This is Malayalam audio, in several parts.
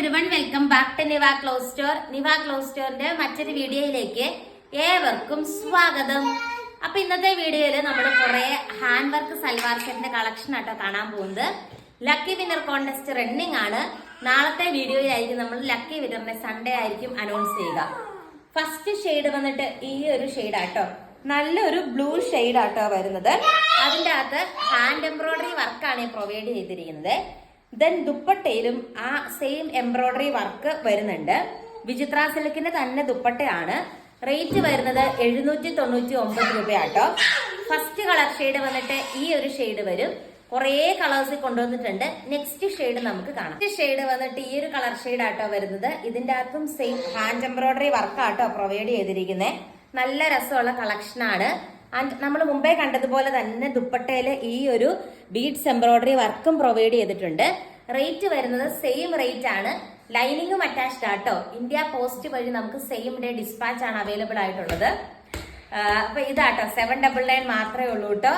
Everyone welcome back to Niva close store Niva close സ്റ്റോറിന്റെ മറ്റൊരു വീഡിയോയിലേക്ക് ഏവർക്കും സ്വാഗതം. അപ്പൊ ഇന്നത്തെ വീഡിയോയിൽ നമ്മൾ കുറെ ഹാൻഡ് വർക്ക് സൽവാർ സെറ്റിന്റെ കളക്ഷൻ ആട്ടോ കാണാൻ പോകുന്നത്. ലക്കി വിന്നർ കോൺടെസ്റ്റ് റണ്ണിങ് ആണ്. നാളത്തെ വീഡിയോയിലായിരിക്കും നമ്മൾ ലക്കി വിന്നറിനെ സൺഡേ ആയിരിക്കും അനൗൺസ് ചെയ്യുക. ഫസ്റ്റ് ഷെയ്ഡ് വന്നിട്ട് ഈ ഒരു ഷെയ്ഡ് ആട്ടോ. നല്ലൊരു ബ്ലൂ ഷെയ്ഡ് ആട്ടോ വരുന്നത്. അതിന്റെ അകത്ത് ഹാൻഡ് എംബ്രോയിഡറി വർക്കാണ് പ്രൊവൈഡ് ചെയ്തിരിക്കുന്നത്. ദെൻ ദുപ്പട്ടയിലും ആ സെയിം എംബ്രോയ്ഡറി വർക്ക് വരുന്നുണ്ട്. വിചിത്ര സിൽക്കിന്റെ തന്നെ ദുപ്പട്ടയാണ്. റേറ്റ് വരുന്നത് എഴുന്നൂറ്റി തൊണ്ണൂറ്റി ഒമ്പത് രൂപയാട്ടോ. ഫസ്റ്റ് കളർ ഷെയ്ഡ് വന്നിട്ട് ഈ ഒരു ഷെയ്ഡ് വരും. കുറേ കളേഴ്സ് കൊണ്ടുവന്നിട്ടുണ്ട്. നെക്സ്റ്റ് ഷെയ്ഡ് നമുക്ക് കാണാം. നെക്സ്റ്റ് ഷെയ്ഡ് വന്നിട്ട് ഈ ഒരു കളർ ഷെയ്ഡ് ആട്ടോ വരുന്നത്. ഇതിന്റെ അകത്തും സെയിം ഹാൻഡ് എംബ്രോയിഡറി വർക്ക് ആട്ടോ പ്രൊവൈഡ് ചെയ്തിരിക്കുന്നത് നല്ല രസമുള്ള കളക്ഷൻ ആണ്. ആൻഡ് നമ്മൾ മുമ്പേ കണ്ടതുപോലെ തന്നെ ദുപ്പട്ടയിൽ ഈ ഒരു ബീഡ്സ് എംബ്രോയിഡറി വർക്കും പ്രൊവൈഡ് ചെയ്തിട്ടുണ്ട്. റേറ്റ് വരുന്നത് സെയിം റേറ്റ് ആണ്. ലൈനിങ്ങും അറ്റാച്ച്ഡ് ആട്ടോ ഇന്ത്യ പോസ്റ്റ് വഴി നമുക്ക് സെയിം ഡേ ഡിസ്പാച്ച് ആണ് അവൈലബിൾ ആയിട്ടുള്ളത്. അപ്പൊ ഇതാട്ടോ സെവൻ ഡബിൾ നയൻ മാത്രമേ ഉള്ളൂ കേട്ടോ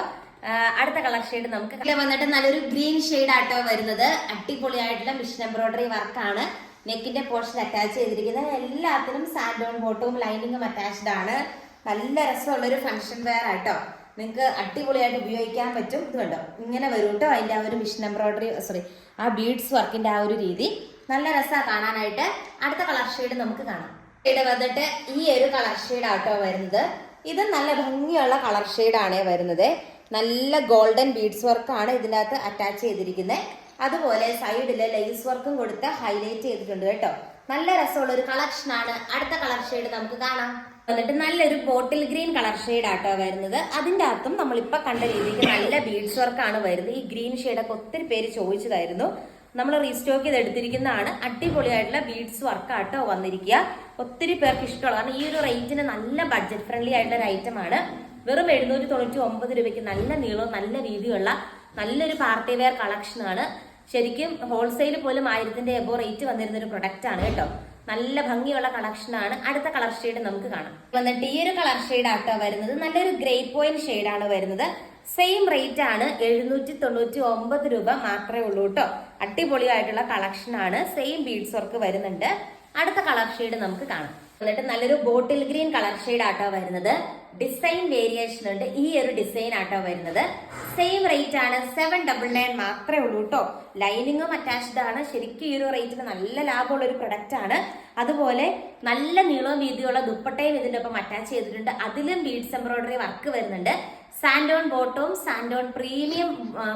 അടുത്ത കളർ ഷെയ്ഡ് നമുക്ക് വന്നിട്ട് നല്ലൊരു ഗ്രീൻ ഷെയ്ഡ് ആട്ടോ വരുന്നത്. അടിപൊളിയായിട്ടുള്ള മിഷൻ എംബ്രോയിഡറി വർക്കാണ് നെക്കിന്റെ പോർഷൻ അറ്റാച്ച് ചെയ്തിരിക്കുന്നത്. എല്ലാത്തിനും സാൻഡോൺ ബോട്ടവും ലൈനിങ്ങും അറ്റാച്ച്ഡ് ആണ്. നല്ല രസമുള്ള ഒരു ഫംഗ്ഷൻ വെയർ ആട്ടോ. നിങ്ങൾക്ക് അടിപൊളിയായിട്ട് ഉപയോഗിക്കാൻ പറ്റും. ഇത് കണ്ടോ? ഇങ്ങനെ വരും കേട്ടോ അതിന്റെ ആ ഒരു മിഷൻ എംബ്രോയിഡറി സോറി ആ ബീഡ്സ് വർക്കിന്റെ ആ ഒരു രീതി. നല്ല രസമാണ് കാണാനായിട്ട്. അടുത്ത കളർ ഷെയ്ഡ് നമുക്ക് കാണാം. ഇവിടെ വന്നിട്ട് ഈ ഒരു കളർ ഷെയ്ഡ് ആട്ടോ വരുന്നത്. ഇത് നല്ല ഭംഗിയുള്ള കളർ ഷെയ്ഡാണ് വരുന്നത്. നല്ല ഗോൾഡൻ ബീഡ്സ് വർക്കാണ് ഇതിനകത്ത് അറ്റാച്ച് ചെയ്തിരിക്കുന്നത് അതുപോലെ സൈഡിൽ ലേസ് വർക്കും കൊടുത്ത് ഹൈലൈറ്റ് ചെയ്തിട്ടുണ്ട് കേട്ടോ. നല്ല രസമുള്ള ഒരു കളക്ഷൻ ആണ്. അടുത്ത കളർ ഷെയ്ഡ് നമുക്ക് കാണാം. എന്നിട്ട് നല്ലൊരു ബോട്ടിൽ ഗ്രീൻ കളർ ഷെയ്ഡ് ആട്ടോ വരുന്നത്. അതിന്റെ അകത്തും നമ്മളിപ്പോ കണ്ട രീതിക്ക് നല്ല ബീഡ്സ് വർക്കാണ് വരുന്നത്. ഈ ഗ്രീൻ ഷെയ്ഡൊക്കെ ഒത്തിരി പേര് ചോദിച്ചതായിരുന്നു. നമ്മൾ റീസ്റ്റോക്ക് ചെയ്ത് എടുത്തിരിക്കുന്നതാണ് അടിപൊളിയായിട്ടുള്ള ബീഡ്സ് വർക്ക് ആട്ടോ വന്നിരിക്കുക. ഒത്തിരി പേർക്ക് ഇഷ്ടമുള്ള കാരണം ഈ ഒരു റേഞ്ചിന് നല്ല ബഡ്ജറ്റ് ഫ്രണ്ട്ലി ആയിട്ടുള്ള ഒരു ഐറ്റം ആണ്. വെറും എഴുന്നൂറ്റി തൊണ്ണൂറ്റി ഒമ്പത് രൂപയ്ക്ക് നല്ല നീളവും നല്ല വീതിയുള്ള നല്ലൊരു പാർട്ടി വെയർ കളക്ഷൻ ആണ്. ശരിക്കും ഹോൾസെയിൽ പോലും ആയിരത്തിന്റെ എബോ റേറ്റ് വന്നിരുന്ന ഒരു പ്രൊഡക്റ്റ് ആണ് കേട്ടോ. നല്ല ഭംഗിയുള്ള കളക്ഷനാണ് അടുത്ത കളർ ഷെയ്ഡ് നമുക്ക് കാണാം. വന്നിട്ട് ഈ ഒരു കളർ ഷെയ്ഡ് ആട്ടോ വരുന്നത്. നല്ലൊരു ഗ്രേ പോയിന്റ് ഷെയ്ഡ് ആണ് വരുന്നത്. സെയിം റേറ്റ് ആണ് എഴുന്നൂറ്റി തൊണ്ണൂറ്റി ഒമ്പത് രൂപ മാത്രമേ ഉള്ളൂ കേട്ടോ അടിപൊളിയായിട്ടുള്ള കളക്ഷൻ ആണ്. സെയിം ബീഡ്സ് വർക്ക് വരുന്നുണ്ട്. അടുത്ത കളർ ഷെയ്ഡ് നമുക്ക് കാണാം. എന്നിട്ട് നല്ലൊരു ബോട്ടിൽ ഗ്രീൻ കളർ ഷെയ്ഡ് ആട്ടോ വരുന്നത്. ഡിസൈൻ വേരിയേഷൻ ഉണ്ട്. ഈ ഒരു ഡിസൈൻ ആട്ടോ വരുന്നത്. സെയിം റേറ്റ് ആണ്. സെവൻ ഡബിൾ നയൻ മാത്രമേ ഉള്ളൂ കേട്ടോ ലൈനിങ്ങും അറ്റാച്ച്ഡ് ആണ്. ശരിക്കും ഈ ഒരു റേറ്റിന് നല്ല ലാഭമുള്ള ഒരു പ്രൊഡക്റ്റ് ആണ്. അതുപോലെ നല്ല നീളവും വീതിയുള്ള ദുപ്പട്ടയും ഇതിന്റെ ഒപ്പം അറ്റാച്ച് ചെയ്തിട്ടുണ്ട്. അതിലും ബീഡ്സ് എംബ്രോയിഡറി വർക്ക് വരുന്നുണ്ട്. സാൻഡോൺ ബോട്ടവും സാൻഡോൺ പ്രീമിയം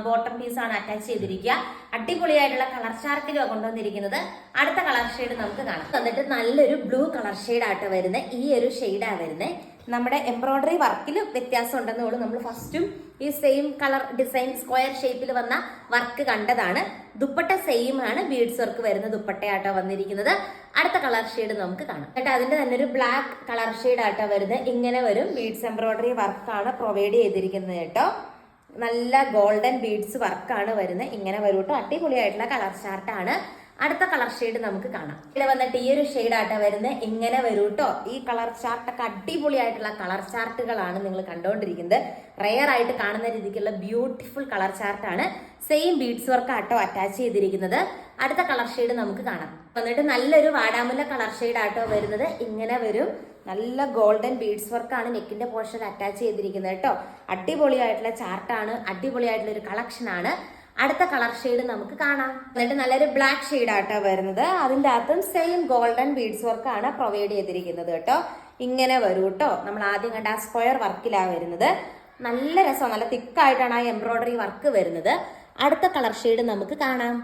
ബോട്ടം പീസാണ് അറ്റാച്ച് ചെയ്തിരിക്കുക. അടിപൊളിയായിട്ടുള്ള കളർ ചാർട്ടിലാണ് കൊണ്ടുവന്നിരിക്കുന്നത്. അടുത്ത കളർ ഷെയ്ഡ് നമുക്ക് കാണാം. എന്നിട്ട് നല്ലൊരു ബ്ലൂ കളർ ഷെയ്ഡ് ആയിട്ട് വരുന്നത്. ഈ ഒരു ഷെയ്ഡാണ് വരുന്നത്. നമ്മുടെ എംബ്രോയ്ഡറി വർക്കിൽ വ്യത്യാസം ഉണ്ടെന്നേ ഉള്ളൂ നമ്മൾ ഫസ്റ്റും ഈ സെയിം കളർ ഡിസൈൻ സ്ക്വയർ ഷേപ്പിൽ വന്ന വർക്ക് കണ്ടതാണ്. ദുപ്പട്ട സെയിം ആണ് ബീഡ്സ് വർക്ക് വരുന്ന ദുപ്പട്ടയാട്ടോ വന്നിരിക്കുന്നത്. അടുത്ത കളർ ഷെയ്ഡ് നമുക്ക് കാണാം. കേട്ടോ അതിന്റെ തന്നെ ഒരു ബ്ലാക്ക് കളർ ഷെയ്ഡ് ആട്ടോ വരുന്നത്. ഇങ്ങനെ വരും ബീഡ്സ് എംബ്രോയിഡറി വർക്കാണ് പ്രൊവൈഡ് ചെയ്തിരിക്കുന്നത് കേട്ടോ. നല്ല ഗോൾഡൻ ബീഡ്സ് വർക്കാണ് വരുന്നത്. ഇങ്ങനെ വരും കേട്ടോ അടിപൊളിയായിട്ടുള്ള കളർ ചാർട്ടാണ് അടുത്ത കളർ ഷെയ്ഡ് നമുക്ക് കാണാം. ഇവിടെ വന്നിട്ട് ഈ ഒരു ഷെയ്ഡ് ആട്ടോ വരുന്നത് ഇങ്ങനെ വരും കേട്ടോ ഈ കളർ ചാർട്ടൊക്കെ അടിപൊളിയായിട്ടുള്ള കളർ ചാർട്ടുകളാണ് നിങ്ങൾ കണ്ടുകൊണ്ടിരിക്കുന്നത് റെയർ ആയിട്ട് കാണുന്ന രീതിക്കുള്ള ബ്യൂട്ടിഫുൾ കളർ ചാർട്ടാണ് സെയിം ബീഡ്സ് വർക്ക് ആട്ടോ അറ്റാച്ച് ചെയ്തിരിക്കുന്നത്. അടുത്ത കളർ ഷെയ്ഡ് നമുക്ക് കാണാം. വന്നിട്ട് നല്ലൊരു വാടാമുല്ല കളർ ഷെയ്ഡ് ആട്ടോ വരുന്നത്. ഇങ്ങനെ വരും. നല്ല ഗോൾഡൻ ബീഡ്സ് വർക്കാണ് നെക്കിന്റെ പോർഷൻ അറ്റാച്ച് ചെയ്തിരിക്കുന്നത് കേട്ടോ. അടിപൊളിയായിട്ടുള്ള ചാർട്ടാണ് അടിപൊളിയായിട്ടുള്ള ഒരു കളക്ഷനാണ് അടുത്ത കളർ ഷെയ്ഡ് നമുക്ക് കാണാം. എന്നിട്ട് നല്ലൊരു ബ്ലാക്ക് ഷെയ്ഡ് ആട്ടോ വരുന്നത്. അതിന്റെ അകത്തും സെയിം ഗോൾഡൻ ബീഡ്സ് വർക്കാണ് പ്രൊവൈഡ് ചെയ്തിരിക്കുന്നത് കേട്ടോ. ഇങ്ങനെ വരും കേട്ടോ. നമ്മൾ ആദ്യം കണ്ട ആ സ്ക്വയർ വർക്കിലാണ് വരുന്നത്. നല്ല രസം നല്ല തിക്കായിട്ടാണ് ആ എംബ്രോയിഡറി വർക്ക് വരുന്നത്. അടുത്ത കളർ ഷെയ്ഡ് നമുക്ക് കാണാം.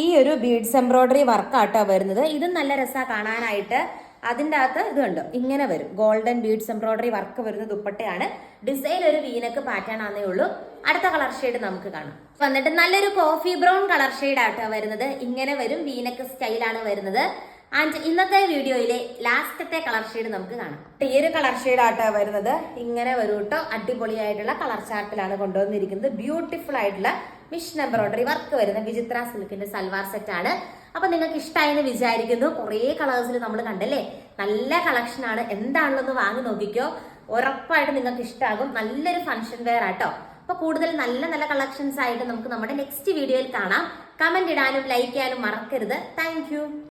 ഈ ഒരു ബീഡ്സ് എംബ്രോയിഡറി വർക്കാട്ടോ വരുന്നത്. ഇതും നല്ല രസമാണ് കാണാനായിട്ട്. അതിന്റെ അകത്ത് ഇത് കണ്ടോ? ഇങ്ങനെ വരും. ഗോൾഡൻ ബീഡ്സ് എംബ്രോയിഡറി വർക്ക് വരുന്ന ദുപ്പട്ടയാണ്. ഡിസൈൻ ഒരു വീനക്ക് പാറ്റേൺ ആണേ ഉള്ളൂ. അടുത്ത കളർ ഷെയ്ഡ് നമുക്ക് കാണാം. വന്നിട്ട് നല്ലൊരു കോഫി ബ്രൗൺ കളർ ഷെയ്ഡ് ആട്ടോ വരുന്നത്. ഇങ്ങനെ വരും. വീനക്ക് സ്റ്റൈലാണ് വരുന്നത്. ആൻഡ് ഇന്നത്തെ വീഡിയോയിലെ ലാസ്റ്റത്തെ കളർ ഷെയ്ഡ് നമുക്ക് കാണാം. ഈ ഒരു കളർ ഷെയ്ഡ് ആട്ടോ വരുന്നത്. ഇങ്ങനെ വരും കേട്ടോ അടിപൊളിയായിട്ടുള്ള കളർ ചാർട്ടിലാണ് കൊണ്ടുവന്നിരിക്കുന്നത്. ബ്യൂട്ടിഫുൾ ആയിട്ടുള്ള മിഷൻ എംബ്രോയിഡറി വർക്ക് വരുന്ന വിചിത്ര സിൽക്കിന്റെ സൽവാർ സെറ്റ് ആണ്. അപ്പൊ നിങ്ങൾക്ക് ഇഷ്ടമായെന്ന് വിചാരിക്കുന്നു. കുറേ കളേഴ്സിൽ നമ്മൾ കണ്ടല്ലേ? നല്ല കളക്ഷൻ ആണ്. എന്താണെന്ന് വാങ്ങി നോക്കിക്കോ. ഉറപ്പായിട്ട് നിങ്ങൾക്ക് ഇഷ്ടമാകും നല്ലൊരു ഫംഗ്ഷൻ വെയർ ആട്ടോ. അപ്പൊ കൂടുതൽ നല്ല നല്ല കളക്ഷൻസ് ആയിട്ട് നമുക്ക് നമ്മുടെ നെക്സ്റ്റ് വീഡിയോയിൽ കാണാം. കമന്റ് ഇടാനും ലൈക്ക് ചെയ്യാനും മറക്കരുത്. താങ്ക്